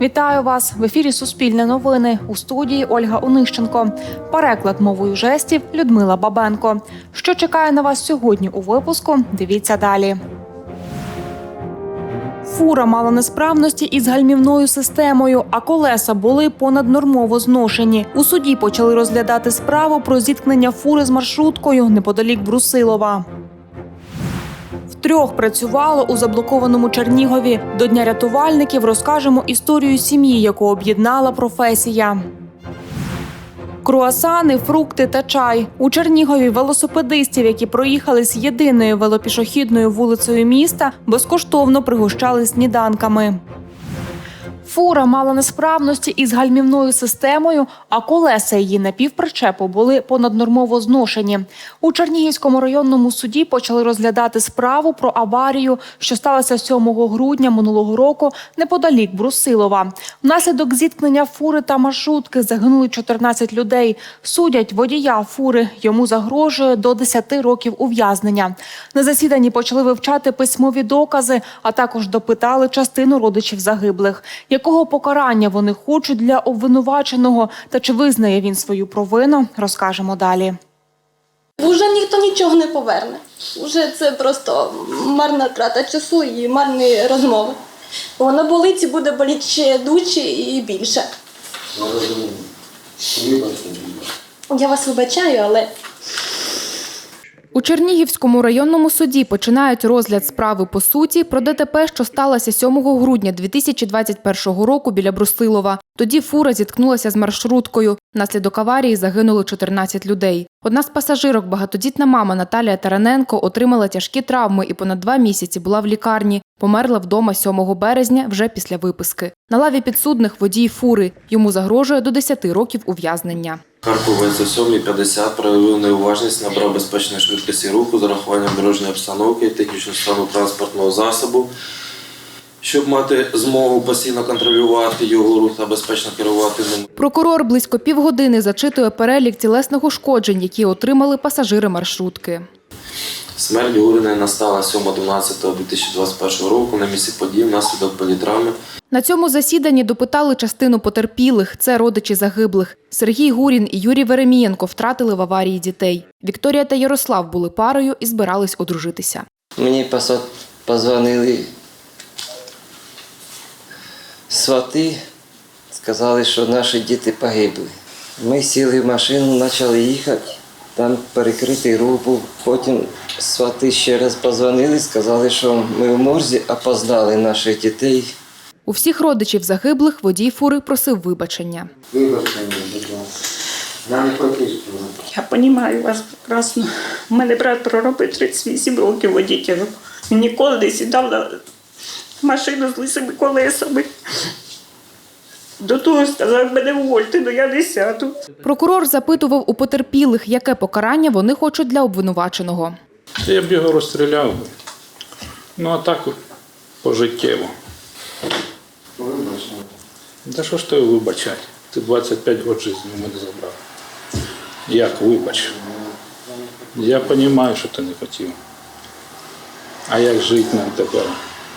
Вітаю вас в ефірі Суспільне новини у студії Ольга Онищенко. Переклад мовою жестів Людмила Бабенко. Що чекає на вас сьогодні у випуску? Дивіться далі. Фура мала несправності із гальмівною системою, а колеса були понаднормово зношені. У суді почали розглядати справу про зіткнення фури з маршруткою неподалік Брусилова. Втрьох працювало у заблокованому Чернігові. До дня рятувальників розкажемо історію сім'ї, яку об'єднала професія. Круасани, фрукти та чай у Чернігові велосипедистів, які проїхали з єдиною велопішохідною вулицею міста, безкоштовно пригощали сніданками. Фура мала несправності із гальмівною системою, а колеса її напівпричепу були понаднормово зношені. У Чернігівському районному суді почали розглядати справу про аварію, що сталася 7 грудня минулого року неподалік Брусилова. Внаслідок зіткнення фури та маршрутки загинули 14 людей. Судять водія фури. Йому загрожує до 10 років ув'язнення. На засіданні почали вивчати письмові докази, а також допитали частину родичів загиблих. Якого покарання вони хочуть для обвинуваченого та чи визнає він свою провину, розкажемо далі. Уже ніхто нічого не поверне. Уже це просто марна трата часу і марні розмови. Воно болить і буде боліти ще дужче і більше. Я вас вибачаю, але У Чернігівському районному суді починають розгляд справи по суті про ДТП, що сталося 7 грудня 2021 року біля Брусилова. Тоді фура зіткнулася з маршруткою. Внаслідок аварії загинули 14 людей. Одна з пасажирок, багатодітна мама Наталія Тараненко, отримала тяжкі травми і понад два місяці була в лікарні. Померла вдома 7 березня вже після виписки. На лаві підсудних водій фури. Йому загрожує до 10 років ув'язнення. Харковець о 7.50 проявив неуважність, набрав безпечної швидкості руху з урахуванням дорожньої обстановки технічного стану транспортного засобу, щоб мати змогу постійно контролювати його рух та безпечно керувати ним. Прокурор близько півгодини зачитує перелік тілесних ушкоджень, які отримали пасажири маршрутки. Смерть Гуриної настала 7.12.2021 року на місці подій внаслідок політравми. На цьому засіданні допитали частину потерпілих. Це родичі загиблих. Сергій Гурін і Юрій Веремієнко втратили в аварії дітей. Вікторія та Ярослав були парою і збирались одружитися. Мені позвонили свати, сказали, що наші діти погибли. Ми сіли в машину, почали їхати, там перекритий рух був. Потім свати ще раз позвонили, сказали, що ми в морзі опоздали наших дітей. У всіх родичів загиблих водій фури просив вибачення. Вибачте, будь ласка. Нам не потрібно. Я розумію вас прекрасно. У мене брат проробив 38 років водітелем. Він ніколи не сідав на машину з лисими колесами. До того сказав, мене увольте, але я не сяду. Прокурор запитував у потерпілих, яке покарання вони хочуть для обвинуваченого. Та Я б його розстріляв. Ну а так пожиттєво. Вибачте. Та що ж ти вибачать? Ти 25 років життя мене забрав. Як вибач? Я розумію, що ти не хотів. А як жити нам тепер?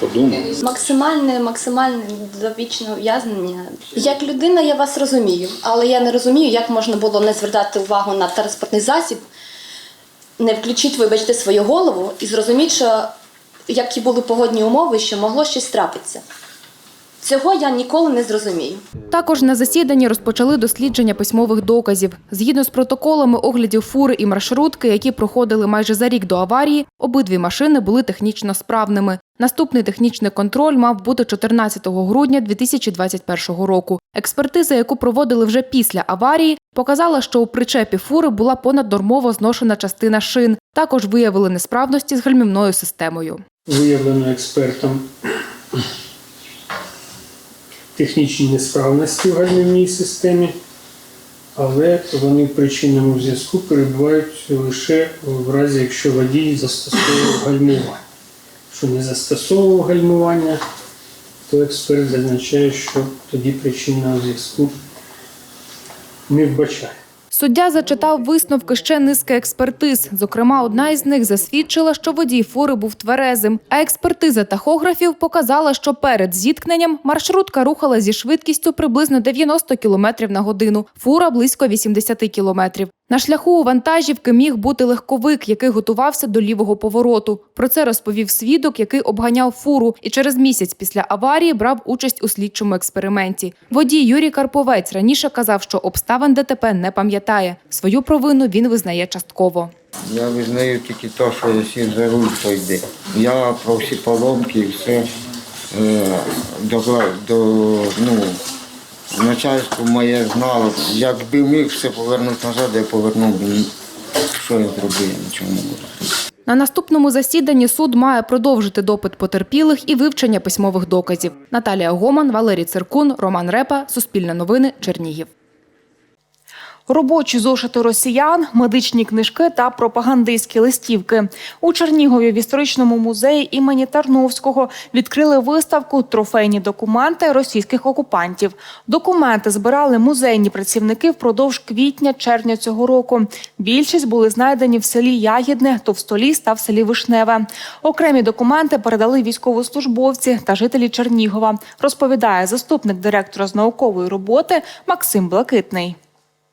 Подумай. максимальне, максимальне довічне ув'язнення. Як людина я вас розумію, але я не розумію, як можна було не звертати увагу на транспортний засіб, не включити, вибачте, свою голову і зрозуміти, що які були погодні умови, що могло щось трапитися. Цього я ніколи не зрозумію. Також на засіданні розпочали дослідження письмових доказів. Згідно з протоколами оглядів фури і маршрутки, які проходили майже за рік до аварії, обидві машини були технічно справними. Наступний технічний контроль мав бути 14 грудня 2021 року. Експертиза, яку проводили вже після аварії, показала, що у причепі фури була понаднормово зношена частина шин. Також виявили несправності з гальмівною системою. виявлено експертом технічні несправності в гальмівній системі, але вони в причинному зв'язку перебувають лише в разі, якщо водій застосовував гальмування. Якщо не застосовував гальмування, то експерт зазначає, що тоді причинного зв'язку не вбачає. Суддя зачитав висновки ще низки експертиз. Зокрема, одна із них засвідчила, що водій фури був тверезим. А експертиза тахографів показала, що перед зіткненням маршрутка рухала зі швидкістю приблизно 90 км на годину, фура близько 80 км. На шляху у вантажівки міг бути легковик, який готувався до лівого повороту. Про це розповів свідок, який обганяв фуру, і через місяць після аварії брав участь у слідчому експерименті. Водій Юрій Карповець раніше казав, що обставин ДТП не пам'ятає. Свою провину він визнає частково. Я визнаю тільки те, що я сів за руль день. Я про всі поломки все е, до, до ну, начальство моє знало. Якби міг все повернути назад, я повернув би. Що я зробив, нічого не буде. На наступному засіданні суд має продовжити допит потерпілих і вивчення письмових доказів. Наталія Гоман, Валерій Циркун, Роман Репа, Суспільне новини, Чернігів. Робочі зошити росіян, медичні книжки та пропагандистські листівки. У Чернігові в історичному музеї імені Тарновського відкрили виставку Трофейні документи російських окупантів. Документи збирали музейні працівники впродовж квітня-червня цього року. Більшість були знайдені в селі Ягідне, Товстоліс та в селі Вишневе. Окремі документи передали військовослужбовці та жителі Чернігова. Розповідає заступник директора з наукової роботи Максим Блакитний.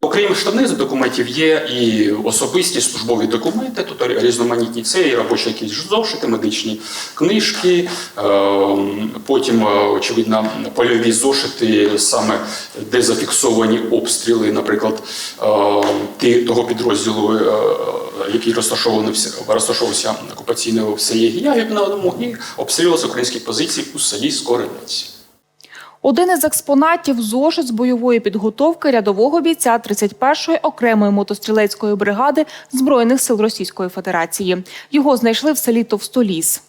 Окрім штабних документів, є і особисті службові документи, тобто різноманітні це і робочі якісь зошити, медичні книжки, е, потім, е, очевидно, польові зошити, саме де зафіксовані обстріли, наприклад, е, того підрозділу, е, який розташовувався окупаційно в селі Ягідному, і обстрілювався українські позиції у селі Скоринець. Один із експонатів зошит з бойової підготовки рядового бійця 31-ї окремої мотострілецької бригади Збройних сил Російської Федерації. Його знайшли в селі Товстоліс.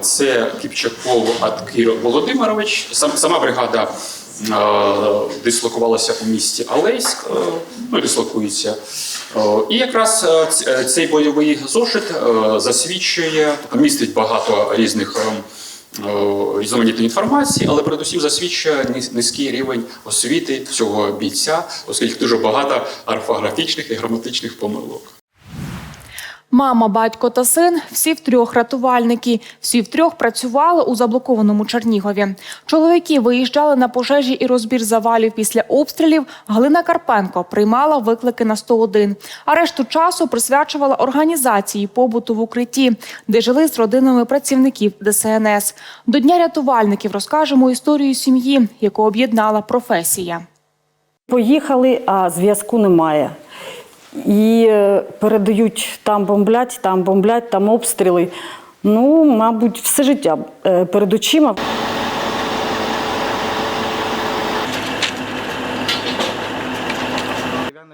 Це Кіпчаков Аткір Володимирович. Сам, сама бригада е, дислокувалася у місті Алейськ, е, ну, дислокується. Е, і якраз цей бойовий зошит засвідчує, містить багато різних різноманітної інформації, але передусім засвідчує низ- низький рівень освіти цього бійця, оскільки дуже багато орфографічних і граматичних помилок. Мама, батько та син всі втрьох рятувальники. Всі втрьох працювали у заблокованому Чернігові. Чоловіки виїжджали на пожежі і розбір завалів після обстрілів. Галина Карпенко приймала виклики на 101. А решту часу присвячувала організації побуту в укритті, де жили з родинами працівників ДСНС. До дня рятувальників розкажемо історію сім'ї, яку об'єднала професія. Поїхали, а зв'язку немає. І е, передають там бомблять, там бомблять, там обстріли. Ну, мабуть, все життя е, перед очима.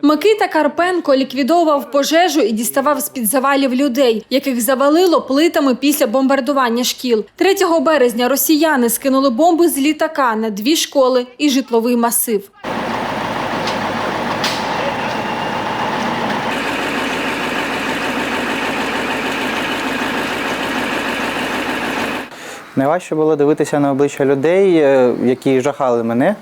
Микита Карпенко ліквідовував пожежу і діставав з-під завалів людей, яких завалило плитами після бомбардування шкіл. 3 березня росіяни скинули бомби з літака на дві школи і житловий масив. Найважче було дивитися на обличчя людей, е, які жахали мене.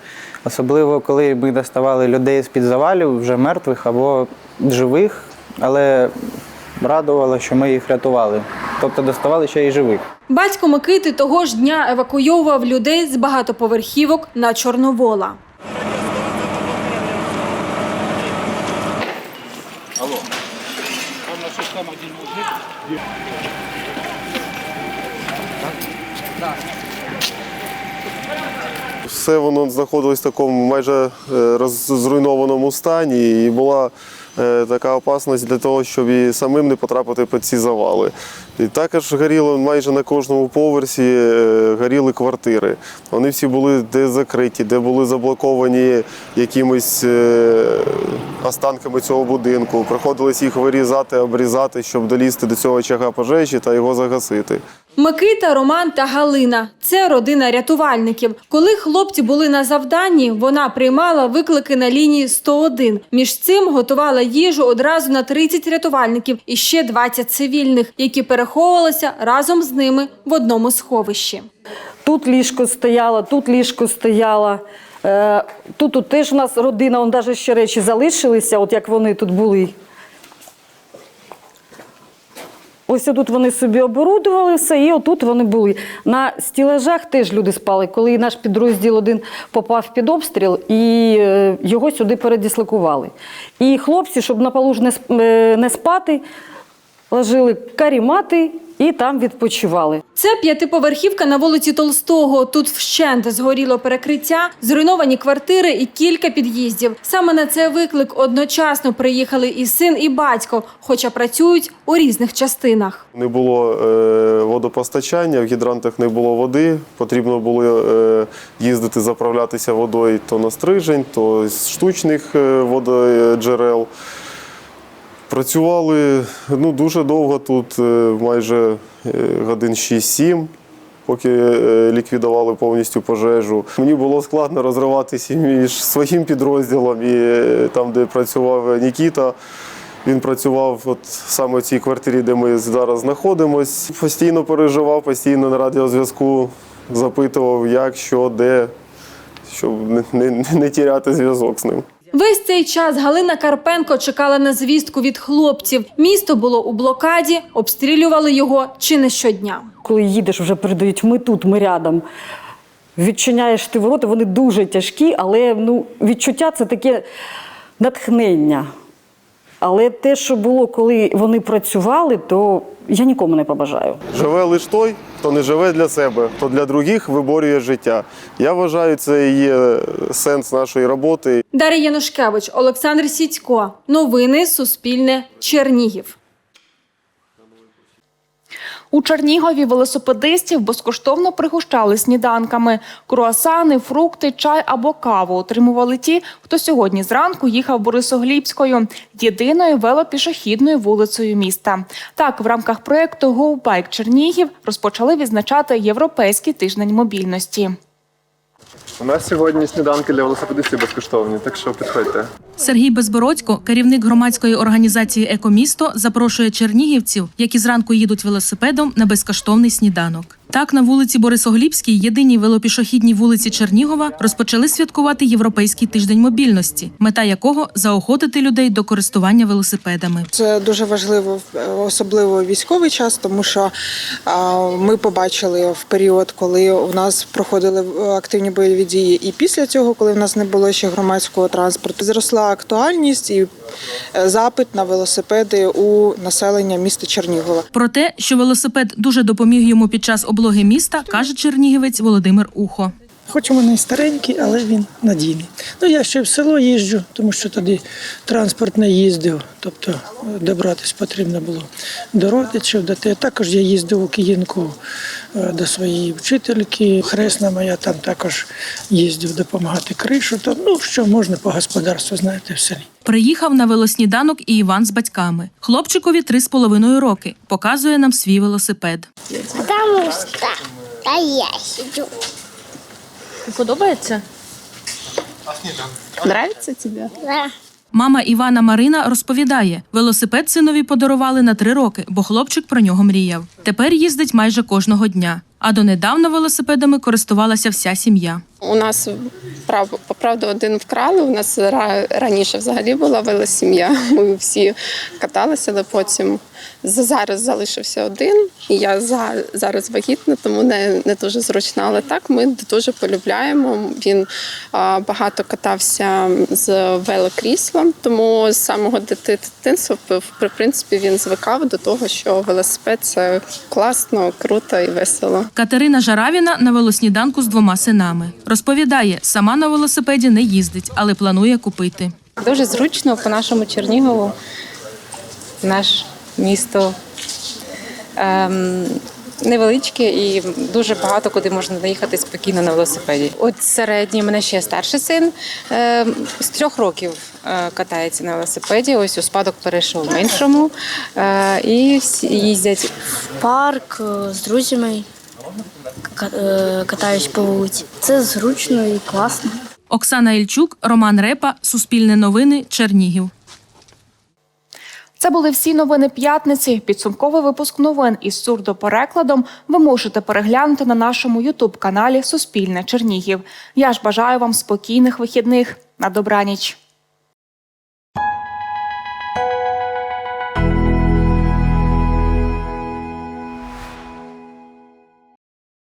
Особливо, коли ми доставали людей з-під завалів, вже мертвих або живих, але радувало, що ми їх рятували. Тобто доставали ще й живих. Батько Микити того ж дня евакуйовував людей з багатоповерхівок на Чорновола. Все воно знаходилось в такому майже е, зруйнованому стані, і була така опасність для того, щоб і самим не потрапити під ці завали. І також горіло майже на кожному поверсі е, горіли квартири. Вони всі були де закриті, де були заблоковані якимись е, останками цього будинку. Приходилось їх вирізати, обрізати, щоб долізти до цього очага пожежі та його загасити. Микита, Роман та Галина це родина рятувальників. Коли хлопці були на завданні, вона приймала виклики на лінії 101. Між цим готувала їжу одразу на 30 рятувальників і ще 20 цивільних, які переховувалися разом з ними в одному сховищі. Тут ліжко стояло, тут ліжко стояло. Е, Тут, тут теж у нас родина, он навіть ще речі залишилися, от як вони тут були. Ось тут вони собі оборудували все, і отут вони були. На стілежах теж люди спали. Коли наш підрозділ один попав під обстріл, і е, його сюди передіслокували. І хлопці, щоб на полу не е, не спати, ложили карімати і там відпочивали. Це п'ятиповерхівка на вулиці Толстого. Тут вщент згоріло перекриття, зруйновані квартири і кілька під'їздів. Саме на цей виклик одночасно приїхали і син, і батько, хоча працюють у різних частинах. Не було е, водопостачання, в гідрантах не було води. Потрібно було е, їздити заправлятися водою то на стрижень, то з штучних е, вододжерел. Працювали ну, дуже довго тут, е, майже е, годин 6-7, поки е, ліквідували повністю пожежу. Мені було складно розриватися між своїм підрозділом і там, де працював Нікіта. Він працював от саме в цій квартирі, де ми зараз знаходимось. Постійно переживав, постійно на радіозв'язку запитував, як, що, де, щоб не, не, не тіряти зв'язок з ним. Весь цей час Галина Карпенко чекала на звістку від хлопців. Місто було у блокаді, обстрілювали його чи не щодня. Коли їдеш, вже передають ми тут, ми рядом. Відчиняєш ти ворота, вони дуже тяжкі, але ну, відчуття це таке натхнення. Але те, що було, коли вони працювали, то я нікому не побажаю. Живе лише той, хто не живе для себе, хто для других виборює життя. Я вважаю, це і є сенс нашої роботи. Дар'я Янушкевич, Олександр Сідько. Новини Суспільне. Чернігів. У Чернігові велосипедистів безкоштовно пригощали сніданками. Круасани, фрукти, чай або каву отримували ті, хто сьогодні зранку їхав Борисоглібською, єдиною велопішохідною вулицею міста. Так, в рамках проєкту «Go Bike Чернігів розпочали відзначати Європейський тиждень мобільності. У нас сьогодні сніданки для велосипедистів безкоштовні, так що підходьте. Сергій Безбородько, керівник громадської організації Екомісто, запрошує чернігівців, які зранку їдуть велосипедом на безкоштовний сніданок. Так, на вулиці Борисоглібській, єдиній велопішохідній вулиці Чернігова, розпочали святкувати Європейський тиждень мобільності, мета якого заохотити людей до користування велосипедами. Це дуже важливо, особливо військовий час, тому що ми побачили в період, коли у нас проходили активні бойові дії, і після цього, коли в нас не було ще громадського транспорту, зросла актуальність і е, запит на велосипеди у населення міста Чернігова. Про те, що велосипед дуже допоміг йому під час облоги міста, каже чернігівець Володимир Ухо. Хоч він і старенький, але він надійний. Ну я ще в село їжджу, тому що тоді транспорт не їздив. Тобто е, добратись потрібно було до родичів, до те. Також я їздив у Київку е, до своєї вчительки. Хресна моя там також їздив допомагати кришу. То ну що можна по господарству, знаєте, в селі. Приїхав на велосніданок і Іван з батьками. Хлопчикові три з половиною роки. Показує нам свій велосипед. Потому что а я сижу. Подобається? Нравится тебе? Да. Мама Івана Марина розповідає, велосипед синові подарували на три роки, бо хлопчик про нього мріяв. Тепер їздить майже кожного дня. А донедавна велосипедами користувалася вся сім'я. У нас по правду один вкрали. У нас ра- раніше взагалі була велосім'я. Ми всі каталися, але потім зараз залишився один. І я за, зараз вагітна, тому не, не дуже зручна. Але так ми дуже полюбляємо. Він багато катався з велокріслом, тому з самого дитинства в принципі він звикав до того, що велосипед це класно, круто і весело. Катерина Жаравіна на велосніданку з двома синами. Розповідає, сама на велосипеді не їздить, але планує купити. Дуже зручно по нашому Чернігову, наш місто ем, невеличке і дуже багато куди можна доїхати спокійно на велосипеді. От середній, мене ще старший син ем, з трьох років е, катається на велосипеді. Ось у спадок перейшов меншому е, і всі їздять в парк е, з друзями. ка- е, Катаюсь по вулиці. Це зручно і класно. Оксана Ільчук, Роман Репа, Суспільне новини, Чернігів. Це були всі новини п'ятниці. Підсумковий випуск новин із сурдоперекладом ви можете переглянути на нашому ютуб каналі Суспільне Чернігів. Я ж бажаю вам спокійних вихідних. На добраніч.